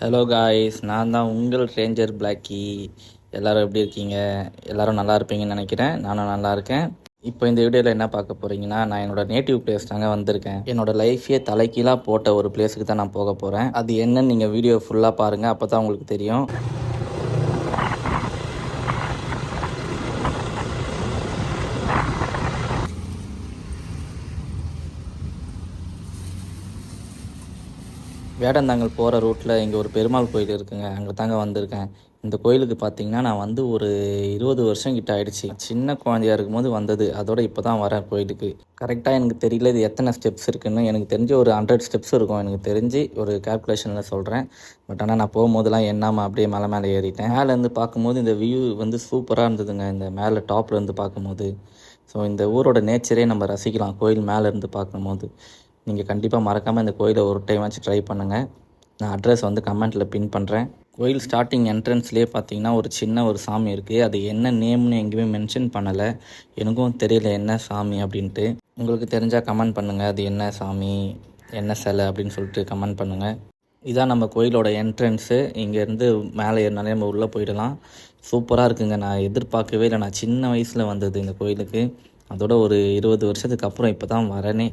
Hello guys நான் தான் உங்கள் ரேஞ்சர் பிளாக்கி எல்லோரும் எப்படி இருக்கீங்க? எல்லோரும் நல்லா இருப்பீங்கன்னு நினைக்கிறேன். நானும் நல்லா இருக்கேன். இப்போ இந்த வீடியோவில் என்ன பார்க்க போகிறீங்கன்னா நான் என்னோட நேட்டிவ் பிளேஸ் தாங்க வந்திருக்கேன். என்னோடய லைஃபே தலைக்கீழாக போட்ட ஒரு பிளேஸுக்கு தான் நான் போக போகிறேன் அது என்னன்னு நீங்கள் வீடியோ ஃபுல்லாக பாருங்கள் அப்போ தான் உங்களுக்கு தெரியும். வேடந்தாங்கல் போகிற ரூட்டில் இங்கே ஒரு பெருமாள் கோயில் இருக்குங்க. அங்கே தாங்க வந்திருக்கேன். இந்த கோயிலுக்கு பார்த்தீங்கன்னா நான் வந்து ஒரு இருபது வருஷம் கிட்ட ஆயிடுச்சு. சின்ன குழந்தையா இருக்கும்போது வந்தது. அதோட இப்போ தான் வரேன் கோயிலுக்கு. கரெக்டாக எனக்கு தெரியல இது எத்தனை ஸ்டெப்ஸ் இருக்குன்னு. எனக்கு தெரிஞ்சு ஒரு ஹண்ட்ரட் ஸ்டெப்ஸ் இருக்கும். எனக்கு தெரிஞ்சு ஒரு கால்குலேஷனில் சொல்கிறேன் பட் ஆனால் நான் போகும்போதெல்லாம் என்னாமல் அப்படியே மலை மேலே ஏறிட்டேன். மேலேருந்து பார்க்கும்போது இந்த வியூ வந்து சூப்பராக இருந்ததுங்க. இந்த மேலே டாப்லேருந்து பார்க்கும்போது. ஸோ இந்த ஊரோட நேச்சரே நம்ம ரசிக்கலாம். கோயில் மேலேருந்து பார்க்கும்போது. நீங்கள் கண்டிப்பாக மறக்காமல் இந்த கோயிலை ஒரு டைம் வச்சு ட்ரை பண்ணுங்கள் நான் அட்ரஸ் வந்து கமெண்ட்டில் பின் பண்ணுறேன் கோயில் ஸ்டார்டிங் என்ட்ரன்ஸ்லேயே பார்த்தீங்கன்னா ஒரு சின்ன ஒரு சாமி இருக்குது அது என்ன நேம்னு எங்கேயுமே மென்ஷன் பண்ணலை. எனக்கும் தெரியல என்ன சாமி அப்படின்ட்டு. உங்களுக்கு தெரிஞ்சால் கமெண்ட் பண்ணுங்கள் அது என்ன சாமி என்ன சிலை அப்படின்னு சொல்லிட்டு கமெண்ட் பண்ணுங்கள் இதான் நம்ம கோயிலோட என்ட்ரன்ஸு இங்கேருந்து மேலே ஏறினாலே நம்ம உள்ளே போயிடலாம். சூப்பராக இருக்குங்க. நான் எதிர்பார்க்கவே இல்லை. நான் சின்ன வயசில் வந்தது இந்த கோயிலுக்கு. அதோட ஒரு இருபது வருஷத்துக்கு அப்புறம் இப்போ தான் வரேனே.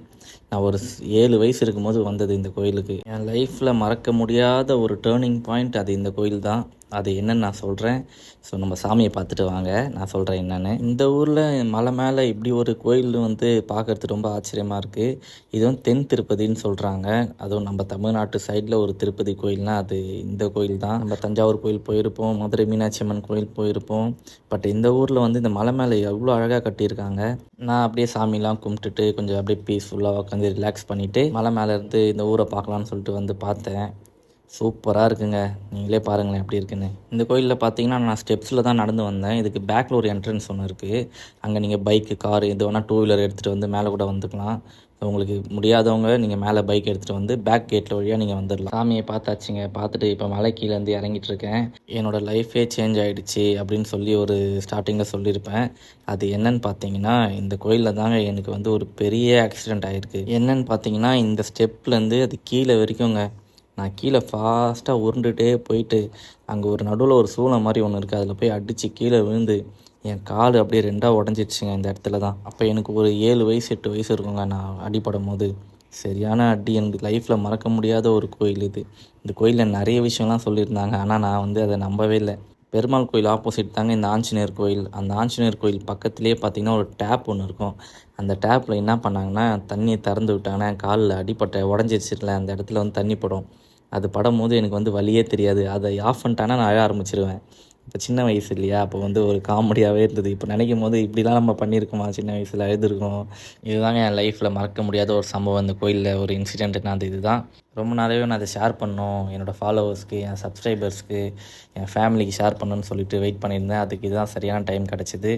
நான் ஒரு ஏழு வயசு இருக்கும்போது வந்தது இந்த கோயிலுக்கு. என் லைஃப்பில் மறக்க முடியாத ஒரு டேர்னிங் பாயிண்ட் அது இந்த கோயில் தான் அது என்னன்னு நான் சொல்கிறேன் ஸோ நம்ம சாமியை பார்த்துட்டு வாங்க. நான் சொல்கிறேன் என்னென்னு. இந்த ஊரில் மலை மேலே இப்படி ஒரு கோயில் வந்து பார்க்குறது ரொம்ப ஆச்சரியமாக இருக்குது இதுவும் தென் திருப்பதின்னு சொல்கிறாங்க அதுவும் நம்ம தமிழ்நாட்டு சைடில் ஒரு திருப்பதி கோயில்னால் அது இந்த கோயில் தான். நம்ம தஞ்சாவூர் கோயில் போயிருப்போம் மதுரை மீனாட்சி அம்மன் கோயில் போயிருப்போம். பட் இந்த ஊரில் வந்து இந்த மலை மேலே எவ்வளோ அழகாக கட்டியிருக்காங்க. நான் அப்படியே சாமிலாம் கும்பிட்டுட்டு கொஞ்சம் அப்படியே பீஸ்ஃபுல்லாக உட்காந்து ரிலாக்ஸ் பண்ணிவிட்டு மலை மேலேருந்து இந்த ஊரை பார்க்கலான்னு சொல்லிட்டு வந்து பார்த்தேன். சூப்பராக இருக்குங்க. நீங்களே பாருங்களேன் எப்படி இருக்குன்னு. இந்த கோயிலில் பார்த்தீங்கன்னா நான் ஸ்டெப்ஸில் தான் நடந்து வந்தேன். இதுக்கு பேக்கில் ஒரு என்ட்ரன்ஸ் ஒன்று இருக்குது அங்கே நீங்கள் பைக்கு கார் எது வேணால் டூ வீலர் எடுத்துகிட்டு வந்து மேலே கூட வந்துக்கலாம். உங்களுக்கு முடியாதவங்க நீங்கள் மேலே பைக் எடுத்துகிட்டு வந்து பேக் கேட்டில் வழியாக நீங்கள் வந்துடலாம். சாமியை பார்த்தாச்சுங்க. பார்த்துட்டு இப்போ மலை கீழேருந்து இறங்கிட்டு இருக்கேன். என்னோடய லைஃபே சேஞ்ச் ஆகிடுச்சு அப்படின்னு சொல்லி ஒரு ஸ்டார்டிங்கில் சொல்லியிருப்பேன். அது என்னன்னு பார்த்தீங்கன்னா இந்த கோயிலில் தாங்க எனக்கு வந்து ஒரு பெரிய ஆக்சிடெண்ட் ஆகிருக்கு என்னன்னு பார்த்தீங்கன்னா இந்த ஸ்டெப்லேருந்து அது கீழே வரைக்குங்க நான் கீழே ஃபாஸ்ட்டாக உருண்டுட்டே போயிட்டு அங்கே ஒரு நடுவில் ஒரு சூளை மாதிரி ஒன்று இருக்குது அதில் போய் அடித்து கீழே விழுந்து என் கால் அப்படியே ரெண்டாக உடஞ்சிடுச்சுங்க இந்த இடத்துல தான். அப்போ எனக்கு ஒரு ஏழு வயசு எட்டு வயசு இருக்குங்க நான் அடிப்படும் போது. சரியான அடி. எனக்கு லைஃப்பில் மறக்க முடியாத ஒரு கோயில் இது. இந்த கோயிலில் நிறைய விஷயம்லாம் சொல்லியிருந்தாங்க. ஆனால் நான் வந்து அதை நம்பவே இல்லை. பெருமாள் கோயில் ஆப்போசிட் தாங்க இந்த ஆஞ்சநேயர் கோயில். அந்த ஆஞ்சநேயர் கோயில் பக்கத்துலேயே பார்த்தீங்கன்னா ஒரு டேப் ஒன்று இருக்கும். அந்த டேப்பில் என்ன பண்ணாங்கன்னா தண்ணியை திறந்து விட்டாங்கன்னா காலில் அடிப்பட்ட உடஞ்சிருச்சுல அந்த இடத்துல வந்து தண்ணி படும். அது படும் போது எனக்கு வந்து வலியே தெரியாது. அதை ஆஃப் பண்ணிட்டானா நான் அழ ஆரம்பிச்சிருவேன். இப்போ சின்ன வயசு இல்லையா அப்போ வந்து ஒரு காமெடியாகவே இருந்தது. இப்போ நினைக்கும் போது இப்படிலாம் நம்ம பண்ணியிருக்கோமா? சின்ன வயசில் எழுதிருக்கோம் இதுதாங்க என் லைஃப்பில் மறக்க முடியாத ஒரு சம்பவம். இந்த கோயிலில் ஒரு இன்சிடென்ட்னா அது இதுதான். ரொம்ப நாளாகவே நான் அதை ஷேர் பண்ணோம். என்னோடய ஃபாலோவர்ஸ்க்கு என் சப்ஸ்கிரைபர்ஸ்க்கு என் ஃபேமிலிக்கு ஷேர் பண்ணணும்னு சொல்லிட்டு வெயிட் பண்ணியிருந்தேன். அதுக்கு இதுதான் சரியான டைம் கிடச்சிது.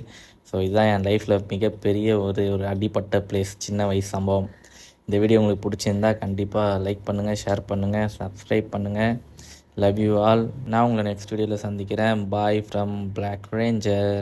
ஸோ இதுதான் என் லைஃப்பில் மிகப்பெரிய ஒரு ஒரு அடிப்பட்ட பிளேஸ் சின்ன வயசு சம்பவம். இந்த வீடியோ உங்களுக்கு பிடிச்சிருந்தா கண்டிப்பாக லைக் பண்ணுங்கள் ஷேர் பண்ணுங்கள் சப்ஸ்கிரைப் பண்ணுங்கள் லவ் யூ ஆல் நான் உங்களை நெக்ஸ்ட் வீடியோவில் சந்திக்கிறேன். Bye from black ranger